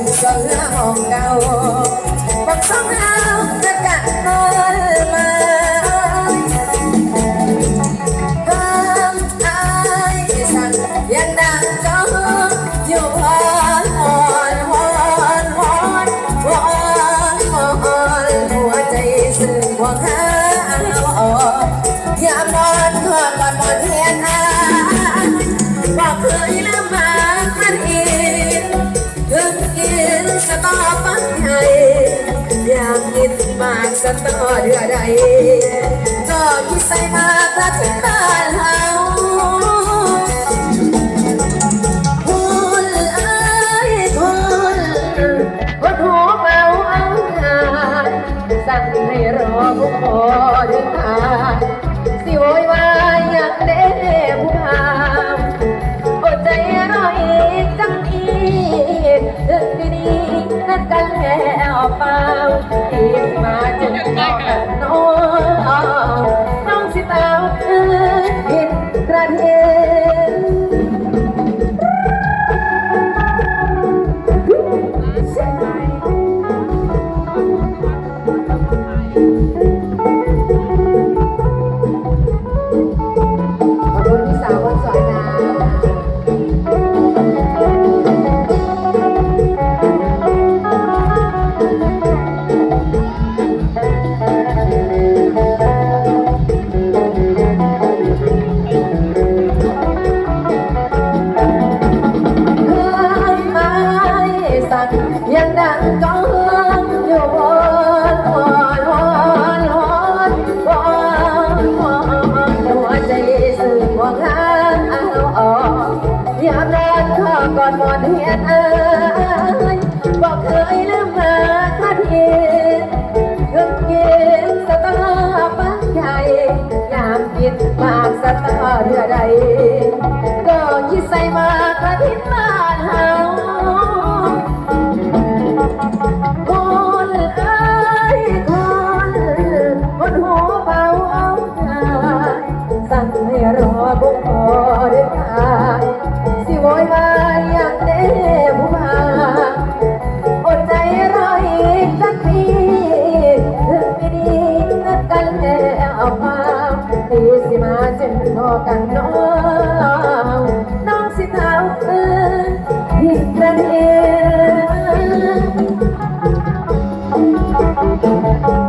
นสลองเก่าบอกสองเอาจะกัดนอนมาความอายสั่งยังดังจ้องอยู่พอนหอนหอนหอนหอนหอนหัวใจสึ่งหวงหาเอยามนอนนอนนอน อยากกินมากสตอเดือใดก็คิดใส่มาพระถึงบ้านเฮาคุณไอ้ยคุณปวดหัวเอาเอาหายสั่งให้รอผู้คน Bye. ก่อนหมดเฮียนเอ้ยบอกเคยลืมมาคัดเห็นเรื่องกินสตอปักใจยามกินมากสตอเรือใดก็คิดใส่มากระทิ้นบ้านเฮาคนเอ้ยคนคนหัวเบาเอาหายสั่งให้รอบุกพอเดินทางสิโวย ผู้พาอดใจรออีกสักปีถึงปีนี้นัดกันแล้วเปล่าปีสิมาจนพอกันน้องน้องสิเท้าเอ้ยผิดกันเองก่อ